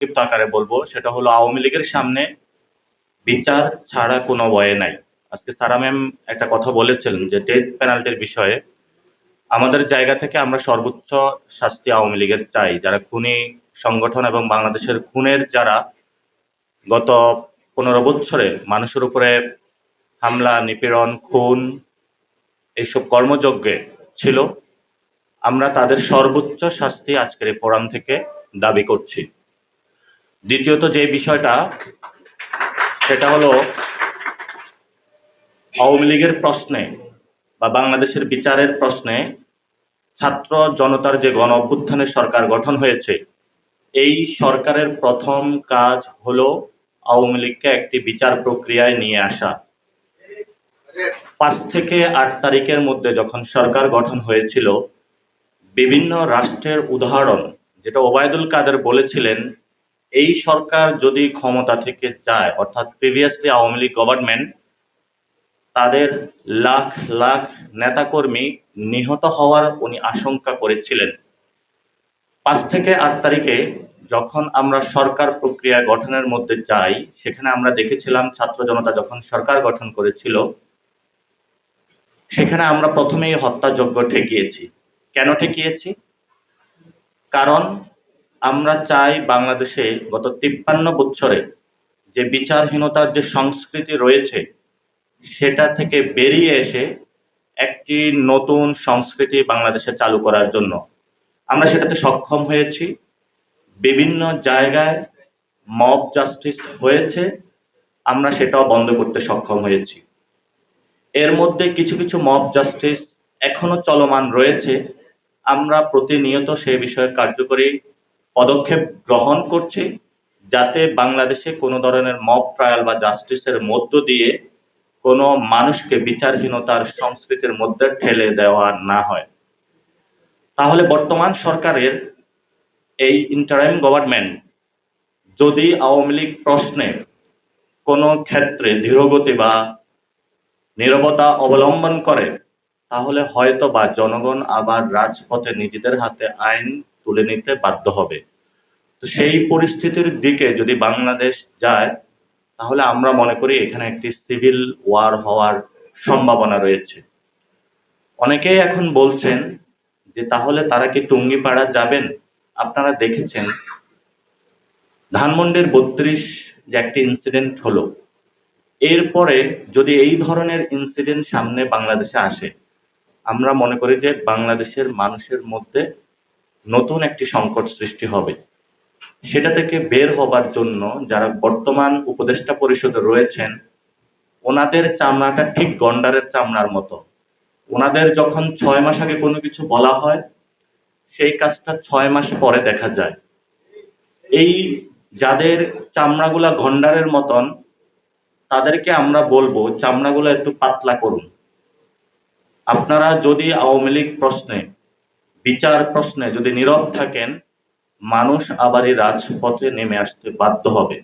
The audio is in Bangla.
সংক্ষিপ্ত আকারে বলব, সেটা হলো আওয়ামী লীগের সামনে বিচার ছাড়া কোনো ওয়ে নাই। আজকে সারা ম্যাম একটা কথা বলেছিলেন যে ডেথ পেনাল্টির বিষয়ে আমাদের জায়গা থেকে আমরা সর্বোচ্চ শাস্তি আওয়ামী লীগের চাই। যারা খুনি সংগঠন এবং বাংলাদেশের খুনের যারা গত পনেরো বছরে মানুষের উপরে হামলা, নিপীড়ন, খুন এইসব কর্মযজ্ঞে ছিল, আমরা তাদের সর্বোচ্চ শাস্তি আজকের এই ফোরাম থেকে দাবি করছি। দ্বিতীয়ত যে বিষয়টা, সেটা হলো আওয়ামী লীগের প্রশ্নে বা বাংলাদেশের বিচারের প্রশ্নে ছাত্র জনতার যে গণ অভ্যুত্থানের সরকার গঠন হয়েছে, এই সরকারের প্রথম কাজ হলো আওয়ামী লীগকে একটি বিচার প্রক্রিয়ায় নিয়ে আসা। পাঁচ থেকে আট তারিখের মধ্যে যখন সরকার গঠন হয়েছিল, বিভিন্ন রাষ্ট্রের উদাহরণ, যেটা ওবায়দুল কাদের বলেছিলেন এই সরকার যদি ক্ষমতা থেকে যায়, অর্থাৎ প্রিভিয়াসলি আওয়ামী লীগ গভর্নমেন্ট তাদের লাখ লাখ নেতাকর্মী নিহত হওয়ার উনি আশঙ্কা করেছিলেন। পাঁচ থেকে আট তারিখে যখন আমরা সরকার প্রক্রিয়া গঠনের মধ্যে যাই, সেখানে আমরা দেখেছিলাম ছাত্র জনতা যখন সরকার গঠন করেছিল, সেখানে আমরা প্রথমেই হত্যাযজ্ঞ ঠেকিয়েছি। কেন ঠেকিয়েছি? কারণ আমরা চাই বাংলাদেশে গত তিপ্পান্ন বছরে যে বিচারহীনতার যে সংস্কৃতি রয়েছে, সেটা থেকে বেরিয়ে এসে একটি নতুন সংস্কৃতি বাংলাদেশে চালু করার জন্য। আমরা সেটাতে সক্ষম হয়েছি। বিভিন্ন জায়গায় মব জাস্টিস হয়েছে। আমরা সেটাও বন্ধ করতে সক্ষম হয়েছি। এর মধ্যে কিছু কিছু মব জাস্টিস এখনও চলমান রয়েছে। আমরা প্রতিনিয়ত সে বিষয়ে কার্যকরী পদক্ষেপ গ্রহণ করছি যাতে বাংলাদেশে কোনো ধরনের মব ট্রায়াল বা জাস্টিসের মধ্য দিয়ে কোনো মানুষকে বিচারহীনতার সংস্কৃতির মধ্যে ঠেলে দেওয়া না হয়। তাহলে বর্তমান সরকারের এই ইন্টারাইম গভর্নমেন্ট যদি আওয়ামী লীগ প্রশ্নে কোনো ক্ষেত্রে ধীরগতি বা নীরবতা অবলম্বন করে, তাহলে হয়তো বা জনগণ আবার রাজপথে নিজেদের হাতে আইন তুলে নিতে বাধ্য হবে। তো সেই পরিস্থিতির দিকে যদি বাংলাদেশ যায়, তাহলে আমরা মনে করি এখানে একটি সিভিল ওয়ার হওয়ার সম্ভাবনা রয়েছে। অনেকেই এখন বলছেন যে, তাহলে তারা কি টুঙ্গিপাড়া যাবেন? আপনারা দেখেছেন, ধানমন্ডির বত্রিশ যে একটি ইনসিডেন্ট হলো, এরপরে যদি এই ধরনের ইনসিডেন্ট সামনে বাংলাদেশে আসে, আমরা মনে করি যে বাংলাদেশের মানুষের মধ্যে নতুন একটি সংকট সৃষ্টি হবে। সেটা থেকে বের হবার জন্য যারা বর্তমান উপদেষ্টা পরিষদে রয়েছেন, ওনাদের চামড়াটা ঠিক গন্ডারের চামড়ার মতো। ওনাদের যখন ছয় মাস আগে কোনো কিছু বলা হয়, সেই কাজটা ছয় মাস পরে দেখা যায়। এই যাদের চামড়াগুলা গন্ডারের মতন, তাদেরকে আমরা বলব, চামড়াগুলো একটু পাতলা করুন। আপনারা যদি আওয়ামী লীগ প্রশ্নে বিচার প্রশ্নে যদি নীরব থাকেন মানুষ আবার এই রাজপথে নেমে আসতে বাধ্য হবে।